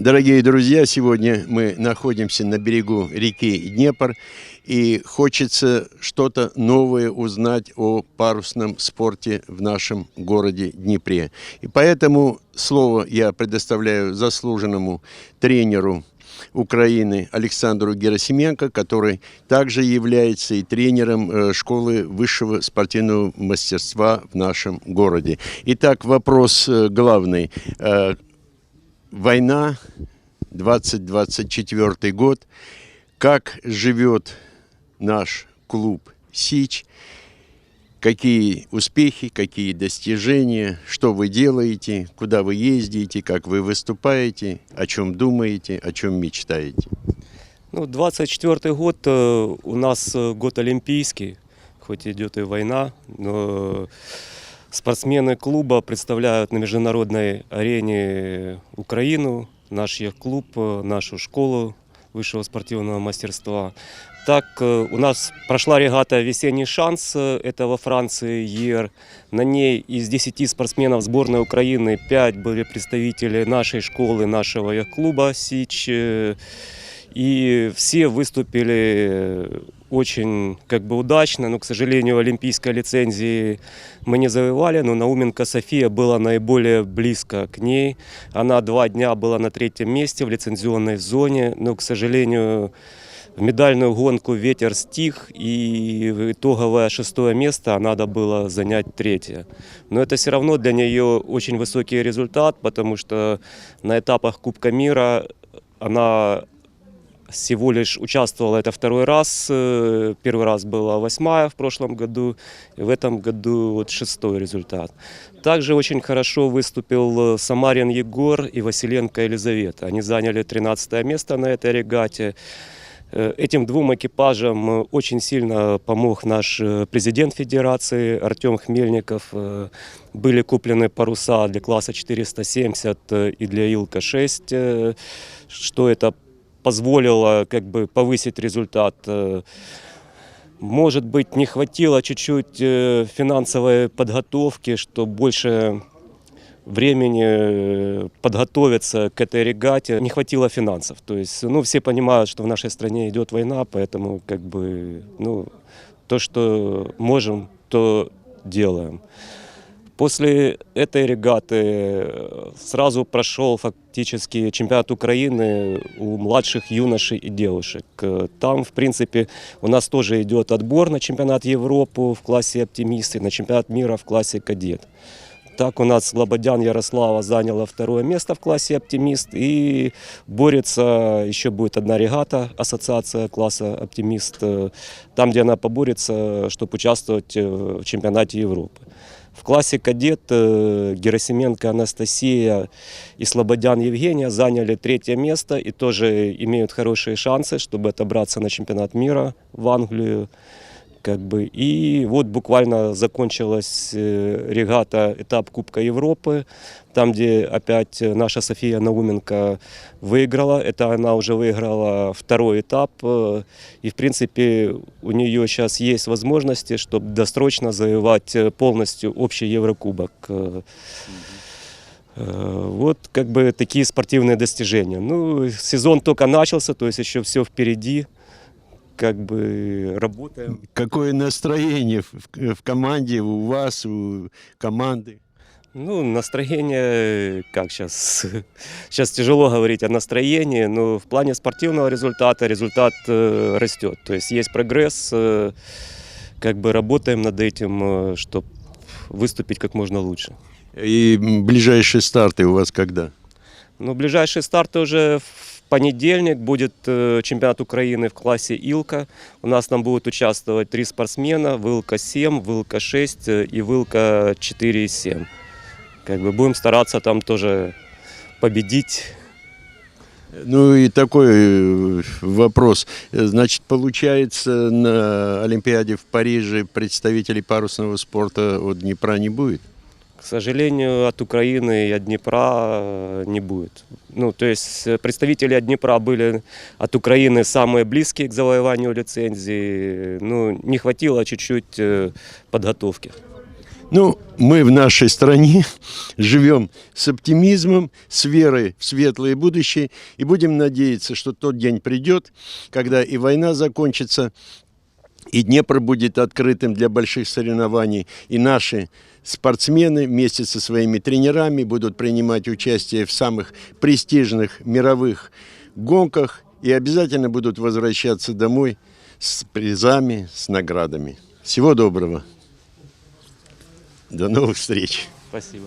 Дорогие друзья, сегодня мы находимся на берегу реки Днепр, и хочется что-то новое узнать о парусном спорте в нашем городе Днепре. И поэтому слово я предоставляю заслуженному тренеру Украины Александру Герасименко, который также является и тренером э, школы высшего спортивного мастерства в нашем городе. Итак, вопрос э, главный. Война, 2024 год. Как живет наш клуб «Сич», какие успехи, какие достижения, что вы делаете, куда вы ездите, как вы выступаете, о чем думаете, о чем мечтаете. Ну, 24 год э, у нас э, год олимпийский, хоть идет и война, но спортсмены клуба представляют на международной арене Украину, наш клуб, э, нашу школу высшего спортивного мастерства. Так, э, у нас прошла регата «Весенний шанс», э, это во Франции, ЕР. На ней из 10 спортсменов сборной Украины 5 были представители нашей школы, нашего клуба «Сич». И все выступили очень как бы удачно, но, к сожалению, олимпийской лицензии мы не завоевали, но Науменко София была наиболее близко к ней. Она два дня была на третьем месте в лицензионной зоне, но, к сожалению, в медальную гонку ветер стих, и итоговое шестое место надо было занять третье. Но это все равно для нее очень высокий результат, потому что на этапах Кубка мира она всего лишь участвовала это второй раз. Э, первый раз была восьмая в прошлом году, в этом году вот шестой результат. Также очень хорошо выступил Самарин Егор и Василенко Елизавета. Они заняли 13 место на этой регате. Э, этим двум экипажам очень сильно помог наш э, президент Федерации Артем Хмельников. Были куплены паруса для класса 470 и для Илка-6, что это позволило как бы повысить результат. Э, может быть, не хватило чуть-чуть э, финансовой подготовки, что больше времени э, подготовиться к этой регате. Не хватило финансов. То есть, ну, все понимают, что в нашей стране идет война, поэтому как бы, ну, то, что можем, то делаем. После этой регаты э, сразу прошел фактически чемпионат Украины у младших юношей и девушек. Э, там, в принципе, у нас тоже идет отбор на чемпионат Европы в классе оптимисты, на чемпионат мира в классе кадет. Так у нас Слободян Ярослава заняла второе место в классе «Оптимист» и борется, еще будет одна регата, ассоциация класса «Оптимист», э, там, где она поборется, чтобы участвовать в чемпионате Европы. В классе кадет э, Герасименко Анастасия и Слободян Евгения заняли третье место и тоже имеют хорошие шансы, чтобы отобраться на чемпионат мира в Англию. Как бы. И вот буквально закончилась э, регата, этап Кубка Европы, там, где опять наша София Науменко выиграла. Это она уже выиграла второй этап. Э, и, в принципе, у нее сейчас есть возможности, чтобы досрочно завоевать полностью общий Еврокубок. Э, вот как бы такие спортивные достижения. Ну, сезон только начался, то есть еще все впереди как бы работаем. Какое настроение в, в команде, у вас, у команды? Ну, настроение, как сейчас, сейчас тяжело говорить о настроении, но в плане спортивного результата результат э, растет. То есть есть прогресс, э, как бы работаем над этим, э, чтобы выступить как можно лучше. И ближайшие старты у вас когда? Ну, ближайшие старты уже в понедельник будет э, чемпионат Украины в классе Илка. У нас там будут участвовать три спортсмена. Вылка 7, Вылка 6 э, и Вылка 4 и 7. Как бы будем стараться там тоже победить. Ну и такой э, вопрос. Значит, получается, на Олимпиаде в Париже представителей парусного спорта от Днепра не будет? К сожалению, от Украины и от Днепра э, не будет. Ну, то есть э, представители от Днепра были от Украины самые близкие к завоеванию лицензии. Ну, не хватило чуть-чуть э, подготовки. Ну, мы в нашей стране живем с оптимизмом, с верой в светлое будущее и будем надеяться, что тот день придет, когда и война закончится, и Днепр будет открытым для больших соревнований, и наши спортсмены вместе со своими тренерами будут принимать участие в самых престижных мировых гонках и обязательно будут возвращаться домой с призами, с наградами. Всего доброго. До новых встреч. Спасибо.